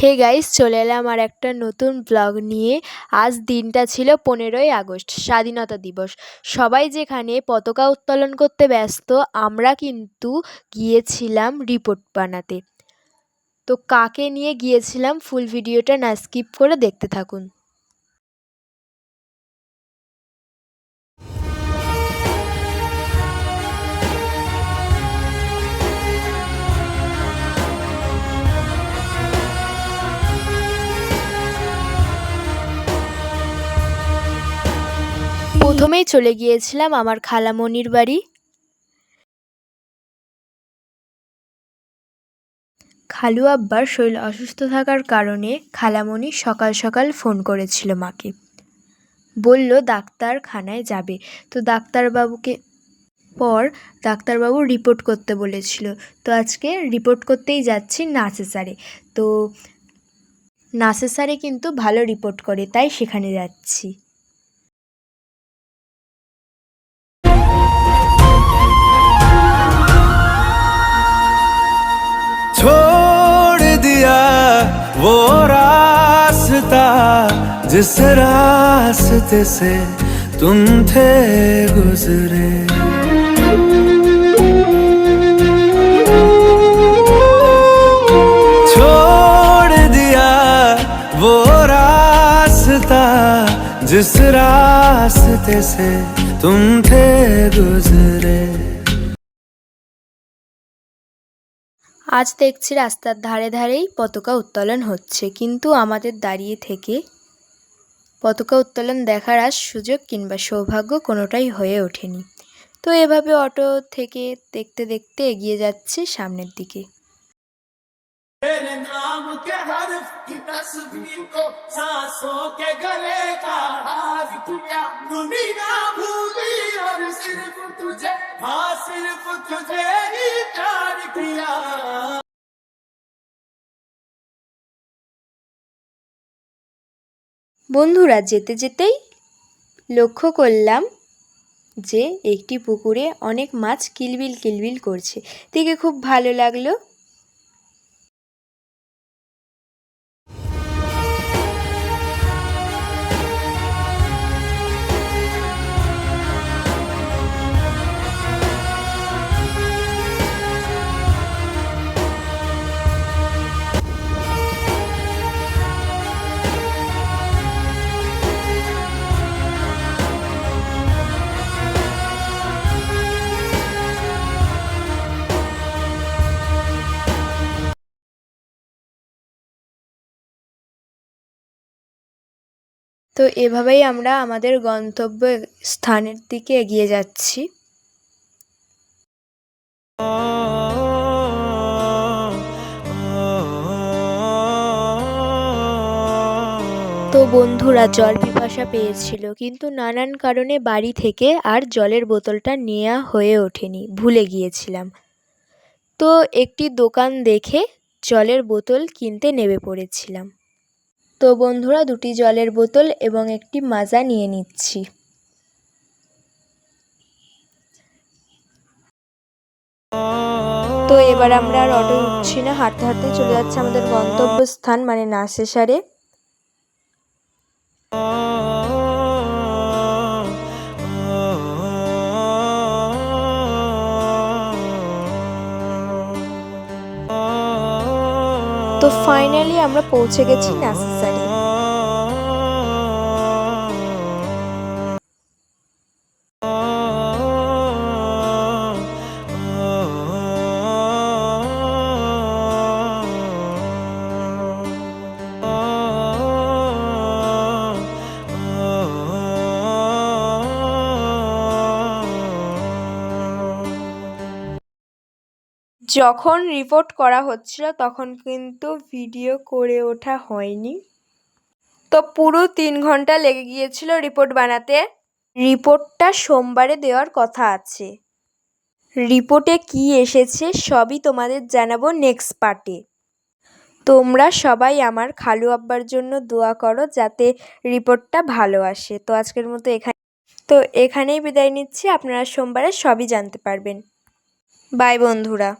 Hey guys চলে এলাম আর একটা নতুন ব্লগ নিয়ে। আজ দিনটা ছিল পনেরোই আগস্ট, স্বাধীনতা দিবস। সবাই যেখানে পতাকা উত্তোলন করতে ব্যস্ত, আমরা কিন্তু গিয়েছিলাম রিপোর্ট বানাতে। তো কাকে নিয়ে গিয়েছিলাম ফুল ভিডিওটা না স্কিপ করে দেখতে থাকুন। প্রথমেই চলে গিয়েছিলাম আমার খালামণির বাড়ি। খালু আব্বার শরীর অসুস্থ থাকার কারণে খালামণি সকাল সকাল ফোন করেছিল মাকে। বলল, ডাক্তারখানায় যাবে। তো ডাক্তারবাবুকে পর ডাক্তারবাবু রিপোর্ট করতে বলেছিল। তো আজকে রিপোর্ট করতেই যাচ্ছি নাসেসারে তো নাসেসারে কিন্তু ভালো রিপোর্ট করে, তাই সেখানে যাচ্ছি। जिस रास्ते से तुम थे गुजरे छोड़ दिया वो रास्ता जिस रास्ते से तुम थे गुजरे আজ দেখছি রাস্তার ধারে ধারেই পতাকা উত্তোলন হচ্ছে কিন্তু আমাদের দাঁড়িয়ে থেকে পতাকা উত্তোলন দেখার আজ সুযোগ কিংবা সৌভাগ্য কোনোটাই হয়ে ওঠেনি তো এভাবে অটো থেকে দেখতে দেখতে এগিয়ে যাচ্ছি সামনের দিকে तेरे नाम के हर्फ की तस्वीर को सांसों के गले का हार किया दुनिया भूली और सिर्फ तुझे हाँ सिर्फ तुझे ही प्यार किया বন্ধুরা, যেতে যেতেই লক্ষ্য করলাম যে একটি পুকুরে অনেক মাছ কিলবিল কিলবিল করছে। দেখে খুব ভালো লাগল। তো এভাবেই আমরা আমাদের গন্তব্য স্থানের দিকে এগিয়ে যাচ্ছি। তো বন্ধুরা, জল পিপাসা পেয়েছিল, কিন্তু নানান কারণে বাড়ি থেকে আর জলের বোতলটা নেওয়া হয়ে ওঠেনি, ভুলে গিয়েছিলাম। তো একটি দোকান দেখে জলের বোতল কিনতে নেমে পড়েছিলাম। তো বন্ধুরা, দুটি জলের বোতল এবং একটি মাজা নিয়ে নিচ্ছি। তো এবার আমরা আর অটো উঠছি না, হাঁটতে হাঁটতে চলে যাচ্ছে আমাদের গন্তব্যস্থান মানে নাসেসারে। ফাইনালি আমরা পৌঁছে গেছি নাসেসারে যখন রিপোর্ট করা হচ্ছিল, তখন কিন্তু ভিডিও করে ওঠা হয়নি। তো পুরো তিন ঘণ্টা লেগে গিয়েছিল রিপোর্ট বানাতে। রিপোর্টটা সোমবারে দেওয়ার কথা আছে। রিপোর্টে কি এসেছে সবই তোমাদের জানাব নেক্সট পার্টে তোমরা সবাই আমার খালু আব্বার জন্য দোয়া করো যাতে রিপোর্টটা ভালো আসে। তো আজকের মতো এখানে তো এখানেই বিদায় নিচ্ছি। আপনারা সোমবারে সবই জানতে পারবেন। বাই বন্ধুরা।